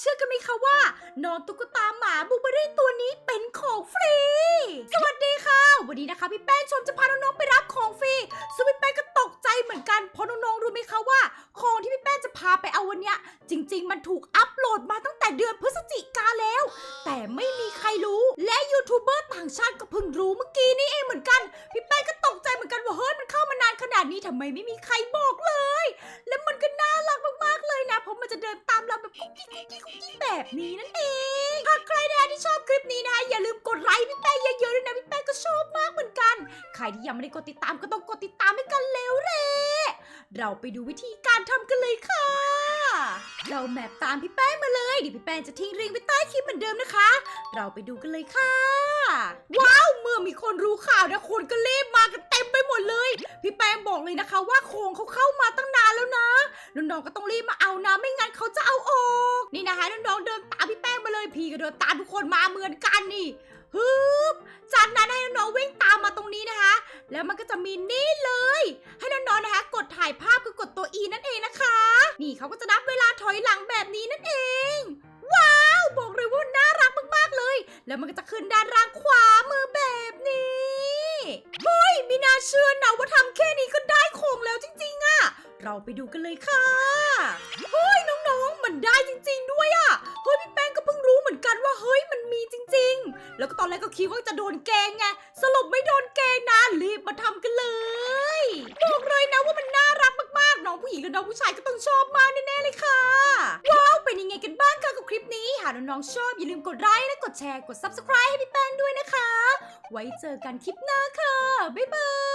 เชื่อกันไหมคะว่า น้องตุ๊กตาหมาบูเบอรี่ตัวนี้เป็นของฟรี สวัสดีค่ะ วันนี้นะคะพี่แป้งชมจะพาน้องๆไปรับของฟรีซึ่งพี่แป้งก็ตกใจเหมือนกันเพราะน้องๆรู้ไหมคะว่า ของที่พี่แป้งจะพาไปเอาวันเนี้ยจริง ๆ มันถูกอัปโหลดมาตั้งแต่เดือนพฤศจิกาแล้ว แต่ไม่มีใครรู้และยูทูบเบอร์ต่างชาติก็เพิ่งรู้เมื่อกี้นี้เองเหมือนกันพี่แป้งก็ตกใจเหมือนกันว่าเฮ้ยมันเข้ามานานขนาดนี้ทำไมไม่มีใครบอกเลย และมันก็น่ารักมากๆเลยนะเพราะมันจะเดินตามเรา แบบกุ๊กกิ๊กกิ๊กกิ๊กแบบนี้นั่นเอง หากใครนะที่ชอบคลิปนี้นะคะอย่าลืมกดไลค์พี่แป้งเยอะๆด้วยนะพี่แป้งก็ชอบมากเหมือนกัน ใครที่ยังไม่ได้กดติดตามก็ต้องกดติดตามให้กันเร็วเร่เราไปดูวิธีการทำกันเลยค่ะ เราแมปตามพี่แป้งมาเลยเดี๋ยวพี่แป้งจะทิ้งลิงก์ไว้ใต้คลิปเหมือนเดิมนะคะ เราไปดูกันเลยค่ะ ว้าวเมื่อมีคนรู้ข่าวนะคนก็รีบมากันเต็มไปหมดเลย พี่แป้งบอกเลยนะคะ ว่าโคงเขาเข้ามาตั้งนานแล้วนะน้องๆก็ต้องรีบมาเอานะไม่งั้นเขาจะ ดินตามทุกคนมาเหมือนกันนี่ฮึบจากนั้นให้น้องๆวิ่งตามมาตรงนี้นะคะ แล้วมันก็จะมีนี่เลย ให้น้องๆนะคะ กดถ่ายภาพคือกดตัว E นั่นเองนะคะ นี่เขาก็จะนับเวลาถอยหลังแบบนี้นั่นเอง ว้าวบอกเลยว่าน่ารักมากๆเลย แล้วมันก็จะขึ้นด้านล่างขวามือแบบนี้เฮ้ยไม่น่าเชื่อนะว่าทำแค่นี้ก็ได้ของแล้วจริงๆอะเราไปดูกันเลยค่ะเฮ้ยน้องๆ มันมีจริง ๆ แล้วก็ตอนแรกก็คิดว่าจะโดนแกงไงสรุปไม่โดนแกงนะรีบมาทำกันเลยบอกเลยนะว่ามันน่ารักมากๆน้องผู้หญิงและน้องผู้ชายก็ต้องชอบมากแน่ๆเลยค่ะ ว้าวเป็นยังไงกันบ้างคะกับคลิปนี้ หากน้องๆชอบอย่าลืมกดไลค์และกดแชร์กด subscribe ให้พี่แป้งด้วยนะคะ ไว้เจอกันคลิปหน้าค่ะบ๊ายบาย